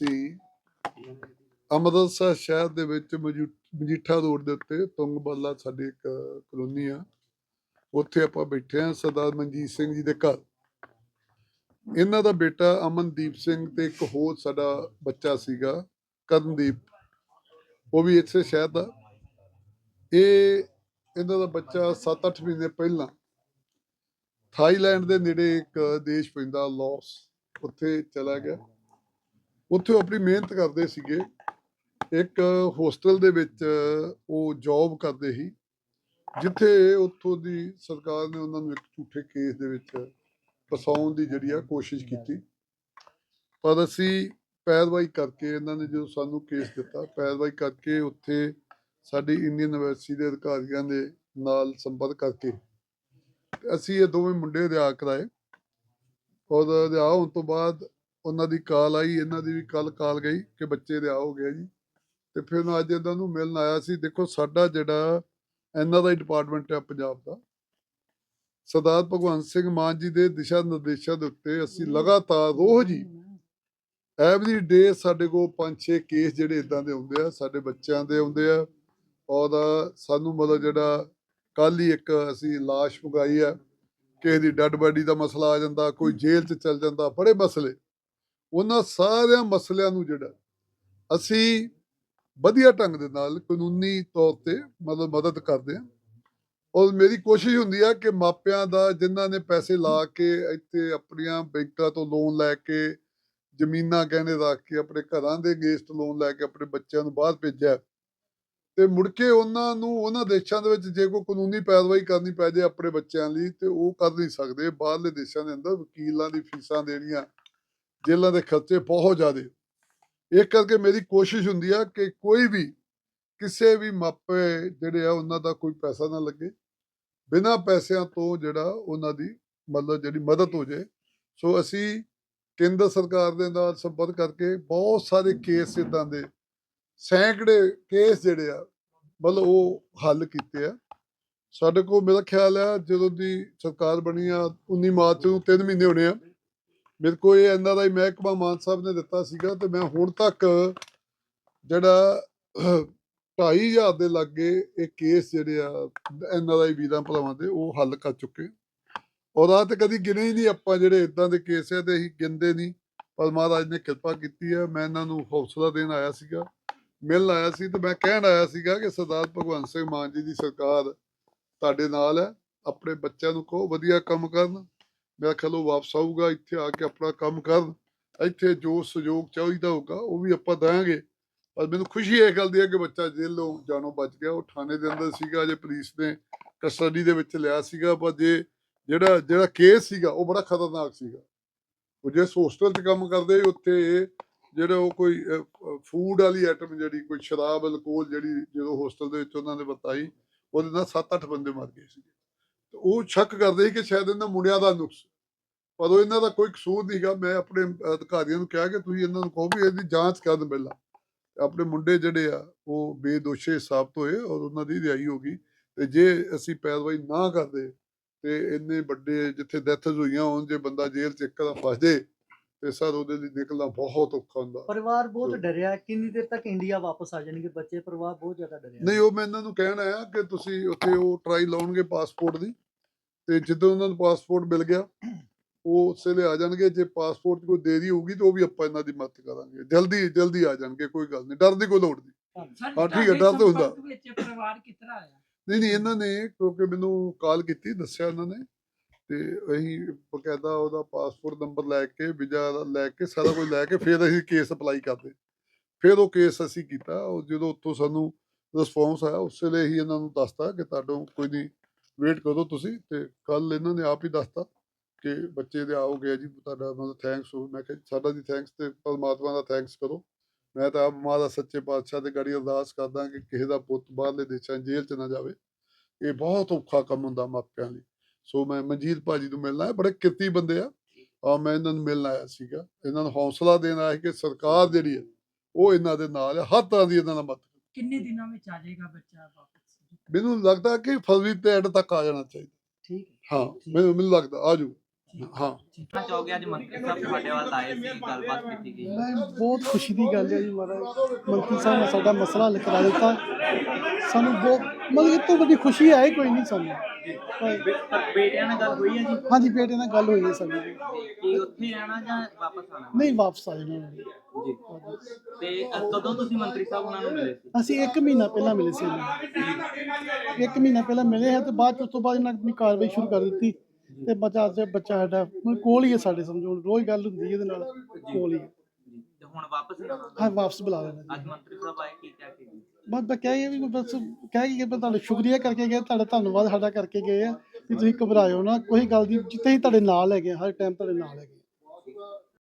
ਅਸੀਂ ਅੰਮ੍ਰਿਤਸਰ ਸ਼ਹਿਰ ਦੇ ਵਿੱਚ ਮਜੀਠਾ ਰੋਡ ਦੇ ਉੱਤੇ ਤੁੰਗਬੱਲਾ ਸਾਡੀ ਇੱਕ ਕਲੋਨੀ ਆ। ਉੱਥੇ ਆਪਾਂ ਬੈਠੇ ਆ ਸਰਦਾਰ ਮਨਜੀਤ ਸਿੰਘ ਜੀ ਦੇ ਘਰ। ਇਹਨਾਂ ਦਾ ਬੇਟਾ ਅਮਨਦੀਪ ਸਿੰਘ ਤੇ ਇੱਕ ਹੋਰ ਸਾਡਾ ਬੱਚਾ ਸੀਗਾ, ਕਰਨਦੀਪ। ਉਹ ਵੀ ਇੱਥੇ ਸ਼ਹਿਰ ਦਾ। ਇਹ ਇਹਨਾਂ ਦਾ ਬੱਚਾ 7-8 ਮਹੀਨੇ ਪਹਿਲਾਂ ਥਾਈਲੈਂਡ ਦੇ ਨੇੜੇ ਇੱਕ ਦੇਸ਼ ਪੈਂਦਾ, ਲਾਓਸ। ਉੱਥੇ ਚਲਾ ਗਿਆ। ਉੱਥੇ ਉਹ ਆਪਣੀ ਮਿਹਨਤ ਕਰਦੇ ਸੀਗੇ। ਇੱਕ ਹੋਸਟਲ ਦੇ ਵਿੱਚ ਉਹ ਜੌਬ ਕਰਦੇ ਸੀ। ਜਿੱਥੇ ਉੱਥੋਂ ਦੀ ਸਰਕਾਰ ਨੇ ਉਹਨਾਂ ਨੂੰ ਇੱਕ ਝੂਠੇ ਕੇਸ ਦੇ ਵਿੱਚ ਫਸਾਉਣ ਦੀ ਜਿਹੜੀ ਆ ਕੋਸ਼ਿਸ਼ ਕੀਤੀ। ਪਰ ਅਸੀਂ ਪੈਰਵਾਈ ਕਰਕੇ ਇਹਨਾਂ ਨੇ ਜਦੋਂ ਸਾਨੂੰ ਕੇਸ ਦਿੱਤਾ, ਪੈਰਵਾਈ ਕਰਕੇ ਉੱਥੇ ਸਾਡੀ ਇੰਡੀਅਨ ਯੂਨੀਵਰਸਿਟੀ ਦੇ ਅਧਿਕਾਰੀਆਂ ਦੇ ਨਾਲ ਸੰਪਰਕ ਕਰਕੇ ਅਸੀਂ ਇਹ ਦੋਵੇਂ ਮੁੰਡੇ ਰਿਆ ਕਰਾਏ। ਔਰ ਰਿਆ ਹੋਣ ਤੋਂ ਬਾਅਦ ਉਹਨਾਂ ਦੀ ਕਾਲ ਆਈ ਇਹਨਾਂ ਦੀ ਵੀ ਕੱਲ ਕਾਲ ਗਈ ਕਿ ਬੱਚੇ ਰਿਆ ਹੋ ਗਿਆ ਜੀ। ਤੇ ਫਿਰ ਮੈਂ ਅੱਜ ਇਹਨਾਂ ਨੂੰ ਮਿਲਣ ਆਇਆ ਸੀ। ਦੇਖੋ ਸਾਡਾ ਜਿਹੜਾ ਇਹਨਾਂ ਦਾ ਡਿਪਾਰਟਮੈਂਟ ਹੈ ਪੰਜਾਬ ਦਾ ਸਰਦਾਰ ਭਗਵੰਤ ਸਿੰਘ ਮਾਨ ਜੀ ਦੇ ਦਿਸ਼ਾ ਨਿਰਦੇਸ਼ਾਂ ਦੇ ਉੱਤੇ ਅਸੀਂ ਲਗਾਤਾਰ ਰੋਜ਼ ਹੀ ਐਵਰੀ ਡੇ ਸਾਡੇ ਕੋਲ 5-6 ਕੇਸ ਜਿਹੜੇ ਇਦਾਂ ਦੇ ਹੁੰਦੇ ਆ ਸਾਡੇ ਬੱਚਿਆਂ ਦੇ ਹੁੰਦੇ ਆ। ਔਰ ਸਾਨੂੰ ਮਤਲਬ ਜਿਹੜਾ ਕੱਲ ਹੀ ਇੱਕ ਅਸੀਂ ਲਾਸ਼ ਮੰਗਾਈ ਆ ਕਿਸੇ ਦੀ ਡੈਡ ਬਾਡੀ ਦਾ ਮਸਲਾ ਆ ਜਾਂਦਾ ਕੋਈ ਜੇਲ੍ਹ 'ਚ ਚਲ ਜਾਂਦਾ ਬੜੇ ਮਸਲੇ। ਉਹਨਾਂ ਸਾਰਿਆਂ ਮਸਲਿਆਂ ਨੂੰ ਜਿਹੜਾ ਅਸੀਂ ਵਧੀਆ ਢੰਗ ਦੇ ਨਾਲ ਕਾਨੂੰਨੀ ਤੌਰ ਤੇ ਮਤਲਬ ਮਦਦ ਕਰਦੇ ਹਾਂ। ਔਰ ਮੇਰੀ ਕੋਸ਼ਿਸ਼ ਹੁੰਦੀ ਆ ਕਿ ਮਾਪਿਆਂ ਦਾ, ਜਿਨ੍ਹਾਂ ਨੇ ਪੈਸੇ ਲਾ ਕੇ ਇੱਥੇ ਆਪਣੀਆਂ ਬੈਂਕਾਂ ਤੋਂ ਲੋਨ ਲੈ ਕੇ ਜ਼ਮੀਨਾਂ ਗਹਿਣੇ ਰੱਖ ਕੇ ਆਪਣੇ ਘਰਾਂ ਦੇ ਅਗੇਂਸਟ ਲੋਨ ਲੈ ਕੇ ਆਪਣੇ ਬੱਚਿਆਂ ਨੂੰ ਬਾਹਰ ਭੇਜਿਆ, ਤੇ ਮੁੜ ਕੇ ਉਹਨਾਂ ਨੂੰ, ਉਹਨਾਂ ਦੇਸ਼ਾਂ ਦੇ ਵਿੱਚ ਜੇ ਕੋਈ ਕਾਨੂੰਨੀ ਪੈਰਵਾਈ ਕਰਨੀ ਪੈ ਜੇ ਆਪਣੇ ਬੱਚਿਆਂ ਲਈ, ਤੇ ਉਹ ਕਰ ਨਹੀਂ ਸਕਦੇ। ਬਾਹਰਲੇ ਦੇਸ਼ਾਂ ਦੇ ਅੰਦਰ ਵਕੀਲਾਂ ਦੀ ਫੀਸਾਂ ਦੇਣੀਆਂ ਜੇਲ੍ਹਾਂ ਦੇ ਖਰਚੇ ਬਹੁਤ ਜ਼ਿਆਦੇ। ਇਸ ਕਰਕੇ ਮੇਰੀ ਕੋਸ਼ਿਸ਼ ਹੁੰਦੀ ਆ ਕਿ ਕੋਈ ਵੀ, ਕਿਸੇ ਵੀ ਮਾਪੇ ਜਿਹੜੇ ਆ ਉਹਨਾਂ ਦਾ ਕੋਈ ਪੈਸਾ ਨਾ ਲੱਗੇ। ਬਿਨਾਂ ਪੈਸਿਆਂ ਤੋਂ ਜਿਹੜਾ ਉਹਨਾਂ ਦੀ ਮਤਲਬ ਜਿਹੜੀ ਮਦਦ ਹੋ ਜੇ ਸੋ ਅਸੀਂ ਕੇਂਦਰ ਸਰਕਾਰ ਦੇ ਨਾਲ ਸੰਪਰਕ ਕਰਕੇ ਬਹੁਤ ਸਾਰੇ ਕੇਸ ਇਦਾਂ ਦੇ ਸੈਂਕੜੇ ਕੇਸ ਜਿਹੜੇ ਆ, ਮਤਲਬ ਉਹ ਹੱਲ ਕੀਤੇ ਆ। ਸਾਡੇ ਕੋਲ ਮੇਰਾ ਖਿਆਲ ਆ ਜਦੋਂ ਦੀ ਸਰਕਾਰ ਬਣੀ ਆ 19 ਮਾਰਚ ਨੂੰ 3 ਮਹੀਨੇ ਹੋਣੇ ਆ। ਮੇਰੇ ਕੋਲ ਇਹ ਇਹਨਾਂ ਦਾ ਹੀ ਮਹਿਕਮਾ ਮਾਨ ਸਾਹਿਬ ਨੇ ਦਿੱਤਾ ਸੀਗਾ ਤੇ ਮੈਂ ਹੁਣ ਤੱਕ ਜਿਹੜਾ 2500 ਦੇ ਲਾਗੇ ਇਹ ਕੇਸ ਜਿਹੜੇ ਆ, ਇਹਨਾਂ ਦਾ ਹੀ ਵੀਰਾਂ ਭਰਾਵਾਂ ਦੇ, ਉਹ ਹੱਲ ਕਰ ਚੁੱਕੇ। ਔਰ ਆ ਤੇ ਕਦੀ ਗਿਣੇ ਹੀ ਨਹੀਂ ਆਪਾਂ ਜਿਹੜੇ ਇਦਾਂ ਦੇ ਕੇਸ ਆ ਤੇ ਅਸੀਂ ਗਿਣਦੇ ਨਹੀਂ। ਪਰ ਮਹਾਰਾਜ ਨੇ ਕਿਰਪਾ ਕੀਤੀ ਹੈ ਮੈਂ ਇਹਨਾਂ ਨੂੰ ਹੌਸਲਾ ਦੇਣ ਆਇਆ ਸੀਗਾ, ਮਿਲਣ ਆਇਆ ਸੀ ਤੇ ਮੈਂ ਕਹਿਣ ਆਇਆ ਸੀਗਾ ਕਿ ਸਰਦਾਰ ਭਗਵੰਤ ਸਿੰਘ ਮਾਨ ਜੀ ਦੀ ਸਰਕਾਰ ਤੁਹਾਡੇ ਨਾਲ ਹੈ, ਆਪਣੇ ਬੱਚਿਆਂ ਨੂੰ ਕਹੋ, ਵਧੀਆ ਕੰਮ ਕਰਨ। ਮੇਰਾ ਖਿਆਲ ਉਹ ਵਾਪਸ ਆਊਗਾ ਇੱਥੇ ਆ ਕੇ ਆਪਣਾ ਕੰਮ ਕਰਨ ਇੱਥੇ ਜੋ ਸਹਿਯੋਗ ਚਾਹੀਦਾ ਹੋਊਗਾ ਉਹ ਵੀ ਆਪਾਂ ਦਾਂਗੇ ਪਰ ਮੈਨੂੰ ਖੁਸ਼ੀ ਇਹ ਗੱਲ ਦੀ ਹੈ ਕਿ ਬੱਚਾ ਜੇਲ੍ਹੋਂ ਜਾਨੋਂ ਬਚ ਗਿਆ। ਉਹ ਥਾਣੇ ਦੇ ਅੰਦਰ ਸੀਗਾ ਜੇ ਪੁਲਿਸ ਨੇ ਕਸਟਡੀ ਦੇ ਵਿੱਚ ਲਿਆ ਸੀਗਾ ਪਰ ਜੇ ਜਿਹੜਾ ਜਿਹੜਾ ਕੇਸ ਸੀਗਾ ਉਹ ਬੜਾ ਖਤਰਨਾਕ ਸੀਗਾ। ਉਹ ਜੇ ਹੋਸਟਲ 'ਚ ਕੰਮ ਕਰਦੇ ਸੀ, ਉੱਥੇ ਜਿਹੜਾ ਉਹ ਕੋਈ ਫੂਡ ਵਾਲੀ ਆਈਟਮ ਜਿਹੜੀ ਕੋਈ ਸ਼ਰਾਬ ਅਲਕੋਹਲ ਜਿਹੜੀ ਜਦੋਂ ਹੋਸਟਲ ਦੇ ਵਿੱਚ ਉਹਨਾਂ ਨੇ ਬਤਾਈ ਉਹਦੇ ਨਾਲ 7-8 ਬੰਦੇ ਮਰ ਗਏ ਸੀ ਤੇ ਉਹ ਸ਼ੱਕ ਕਰਦੇ ਸੀ ਕਿ ਸ਼ਾਇਦ ਇਹਨਾਂ ਮੁੰਡਿਆਂ ਦਾ ਨੁਕਸ ਪਰ ਉਹ ਇਹਨਾਂ ਦਾ ਕੋਈ ਕਸੂਰ ਨਹੀਂਗਾ ਮੈਂ ਆਪਣੇ ਅਧਿਕਾਰੀਆਂ ਨੂੰ ਕਿਹਾ ਕਿ ਤੁਸੀਂ ਇਹਨਾਂ ਨੂੰ ਕਹੋ ਵੀ ਇਹਦੀ ਜਾਂਚ ਕਰਨ ਪਹਿਲਾਂ। ਆਪਣੇ ਮੁੰਡੇ ਜਿਹੜੇ ਆ ਉਹ ਬੇਦੋਸ਼ੇ ਸਾਬਤ ਹੋਏ ਔਰ ਉਹਨਾਂ ਦੀ ਰਿਹਾਈ ਹੋ ਗਈ। ਤੇ ਜੇ ਅਸੀਂ ਪੈਰਵਾਈ ਨਾ ਕਰਦੇ ਤੇ ਇੰਨੇ ਵੱਡੇ ਜਿੱਥੇ ਡੈਥਸ ਹੋਈਆਂ ਹੋਣ ਜੇ ਬੰਦਾ ਜੇਲ੍ਹ ਚ ਇੱਕਦਮ ਫਸ ਜੇ ਤੇ ਸਰ ਉਹਦੇ ਲਈ ਨਿਕਲਣਾ ਬਹੁਤ ਔਖਾ ਹੁੰਦਾ। ਪਰਿਵਾਰ ਬਹੁਤ ਡਰਿਆ। ਕਿੰਨੀ ਦੇਰ ਤੱਕ ਇੰਡੀਆ ਵਾਪਸ ਆ ਜਾਣਗੇ ਬੱਚੇ? ਪਰਿਵਾਰ ਬਹੁਤ ਜ਼ਿਆਦਾ ਡਰਿਆ। ਨਹੀਂ ਉਹ ਮੈਂ ਇਹਨਾਂ ਨੂੰ ਕਹਿਣ ਆਇਆ ਕਿ ਤੁਸੀਂ ਉੱਥੇ ਉਹ ਟਰਾਈ ਲਾਉਣਗੇ ਪਾਸਪੋਰਟ ਦੀ। ਤੇ ਜਦੋਂ ਉਹਨਾਂ ਨੂੰ ਪਾਸਪੋਰਟ ਮਿਲ ਗਿਆ ਉਹ ਉਸੇ ਲਈ ਆ ਜਾਣਗੇ ਜੇ ਪਾਸਪੋਰਟ 'ਚ ਕੋਈ ਦੇਰੀ ਹੋਊਗੀ ਤਾਂ ਉਹ ਵੀ ਆਪਾਂ ਇਹਨਾਂ ਦੀ ਮਦਦ ਕਰਾਂਗੇ। ਜਲਦੀ ਜਲਦੀ ਆ ਜਾਣਗੇ ਕੋਈ ਗੱਲ ਨਹੀਂ। ਡਰ ਦੀ ਕੋਈ ਲੋੜ ਨਹੀਂ। ਹਾਂ, ਠੀਕ ਹੈ, ਡਰ ਤਾਂ ਹੁੰਦਾ। ਸੰਪਰਕ ਵਿੱਚ ਪਰਿਵਾਰ ਕਿਤਨਾ ਆਇਆ? ਨਹੀਂ ਨਹੀਂ ਇਹਨਾਂ ਨੇ ਕਿਉਂਕਿ ਮੈਨੂੰ ਕਾਲ ਕੀਤੀ ਦੱਸਿਆ ਉਹਨਾਂ ਨੇ। ਤੇ ਅਸੀਂ ਬਕਾਇਦਾ ਉਹਦਾ ਪਾਸਪੋਰਟ ਨੰਬਰ ਲੈ ਕੇ ਵੀਜ਼ਾ ਲੈ ਕੇ ਸਾਰਾ ਕੁਝ ਲੈ ਕੇ ਫਿਰ ਅਸੀਂ ਕੇਸ ਅਪਲਾਈ ਕਰਦੇ। ਫਿਰ ਉਹ ਕੇਸ ਅਸੀਂ ਕੀਤਾ। ਉਹ ਜਦੋਂ ਉੱਥੋਂ ਸਾਨੂੰ ਰਿਸਪੌਂਸ ਆਇਆ ਉਸੇ ਲਈ ਹੀ ਇਹਨਾਂ ਨੂੰ ਦੱਸਤਾ ਕਿ ਤੁਹਾਡੋਂ ਕੋਈ ਨਹੀਂ ਵੇਟ ਕਰੋ ਤੁਸੀਂ ਤੇ ਕੱਲ ਇਹਨਾਂ ਨੇ ਆਪ ਹੀ ਦੱਸਤਾ। ਕਿ ਬੱਚੇ ਦੇ ਆਓਗੇ ਜੀ ਤੁਹਾਡਾ ਮਤਲਬ ਥੈਂਕਸ ਹੋ ਮੈਂ ਕਿਹਾ ਜੀ, ਸਾਡਾ ਦੀ ਥੈਂਕਸ ਤੇ ਪਰਮਾਤਮਾ ਦਾ ਥੈਂਕਸ ਕਰੋ। ਮੈਂ ਤਾਂ ਆਪ ਮਹਾਰਾਜ ਸੱਚੇ ਪਾਤਸ਼ਾਹ ਦੇ ਗੜੀ ਅਰਦਾਸ ਕਰਦਾ ਕਿ ਕਿਸੇ ਦਾ ਪੁੱਤ ਬਾਹਰਲੇ ਦੇਸ਼ਾਂ ਜੇਲ੍ਹ 'ਚ ਨਾ ਜਾਵੇ। ਇਹ ਬਹੁਤ ਔਖਾ ਕੰਮ ਹੁੰਦਾ ਮਾਪਿਆਂ ਲਈ। ਸੋ ਮੈਂ ਮਨਜੀਤ ਭਾਜੀ ਨੂੰ ਮਿਲਣਾ ਹੈ ਬੜੇ ਕਿਰਤੀ ਬੰਦੇ ਆ। ਆ ਮੈਂ ਇਹਨਾਂ ਨੂੰ ਮਿਲਣ ਆਇਆ ਸੀਗਾ। ਇਹਨਾਂ ਨੂੰ ਹੌਸਲਾ ਦੇਣ ਆਇਆ ਸੀ ਕਿ ਸਰਕਾਰ ਜਿਹੜੀ ਹੈ ਉਹ ਇਹਨਾਂ ਦੇ ਨਾਲ ਹੈ। ਹਰ ਤਰ੍ਹਾਂ ਦੀ ਇਹਨਾਂ ਨਾਲ ਮਦਦ ਕਿੰਨੇ ਦਿਨਾਂ ਵਿੱਚ ਆ ਜਾਏਗਾ ਬੱਚਾ ਵਾਪਸ? ਮੈਨੂੰ ਲੱਗਦਾ ਕਿ ਫਰਵਰੀ ਤੇ ਐਂਡ ਤੱਕ ਆ ਜਾਣਾ ਚਾਹੀਦਾ। ਠੀਕ ਹੈ। ਹਾਂ। ਮੈਨੂੰ ਮੈਨੂੰ ਲੱਗਦਾ ਆ ਜਾਊ। ਹਾਂ। ਕਹਿਣਾ ਚਾਹੋਗੇ ਅੱਜ ਮੰਤਰੀ ਸਾਹਿਬ ਤੁਹਾਡੇ ਵੱਲ ਆਏ ਸੀ ਗੱਲਬਾਤ ਕੀਤੀ ਗਈ। ਮੈਂ ਬਹੁਤ ਖੁਸ਼ੀ ਦੀ ਗੱਲ ਹੈ ਜੀ ਮਹਾਰਾਜ। ਮੰਤਰੀ ਸਾਹਿਬ ਨੇ ਸਾਡਾ ਮਸਲਾ ਹੱਲ ਕਰਾ ਦਿੱਤਾ। ਸਾਨੂੰ ਬਹੁਤ ਮਤਲਬ ਇਹ ਤੋਂ ਵੱਡੀ ਖੁਸ਼ੀ ਹੈ ਹੀ ਕੋਈ ਨਹੀਂ ਸਾਨੂੰ। ਬੇਟਿਆਂ ਨਾਲ ਗੱਲ ਹੋਈ ਹੈ ਜੀ? ਹਾਂਜੀ ਬੇਟੇ ਨਾਲ ਗੱਲ ਹੋਈ ਹੈ ਸਾਡੀ। ਕਿ ਉੱਥੇ ਰਹਿਣਾ ਜਾਂ ਵਾਪਸ ਆਣਾ? ਨਹੀਂ ਵਾਪਸ ਆ ਜਾਣਾ। ਜੀ। ਤੇ ਕਦੋਂ ਤੁਸੀਂ ਮੰਤਰੀ ਸਾਹਿਬ ਉਹਨਾਂ ਨੂੰ ਮਿਲੇ ਸੀ? ਅਸੀਂ 1 ਮਹੀਨਾ ਪਹਿਲਾਂ ਮਿਲੇ ਸੀ। ਇੱਕ ਮਹੀਨਾ ਪਹਿਲਾਂ ਮਿਲੇ ਹੈ ਤੇ ਬਾਅਦ ਉਸ ਤੋਂ ਬਾਅਦ ਇਹਨਾਂ ਨੇ ਕਾਰਵਾਈ ਸ਼ੁਰੂ ਕਰ ਦਿੱਤੀ। ਤੇ ਬੱਚਾ ਅੱਜ ਬੱਚਾ ਸਾਡਾ ਕੋਲ ਹੀ ਹੈ ਸਾਡੇ ਸਮਝੋ ਹੁਣ ਰੋਜ਼ ਗੱਲ ਹੁੰਦੀ ਹੈ ਇਹਦੇ ਨਾਲ ਕੋਲ ਹੀ ਤੇ ਹੁਣ ਵਾਪਸ ਆਉਣਾ? ਹਾਂ ਵਾਪਸ ਬੁਲਾ ਲੈਣਾ ਜੀ ਅੱਜ ਮੰਤਰੀ ਸਾਹਿਬ ਆਏ ਕੀ ਕਹਿ ਕੇ? ਬਸ ਮੈਂ ਕਹਿ ਗਿਆ ਵੀ ਬਸ ਕਹਿ ਕੇ ਮੈਂ ਤੁਹਾਡਾ ਸ਼ੁਕਰੀਆ ਕਰਕੇ ਗਏ ਤੁਹਾਡਾ ਧੰਨਵਾਦ ਸਾਡਾ ਕਰਕੇ ਗਏ ਆ ਵੀ ਤੁਸੀਂ ਘਬਰਾਇਓ ਨਾ ਕੋਈ ਗੱਲ ਦੀ ਜਿੱਥੇ ਹੀ ਤੁਹਾਡੇ ਨਾਲ ਹੈਗੇ ਆ, ਹਰ ਟਾਈਮ ਤੁਹਾਡੇ ਨਾਲ ਹੈਗੇ ਆ।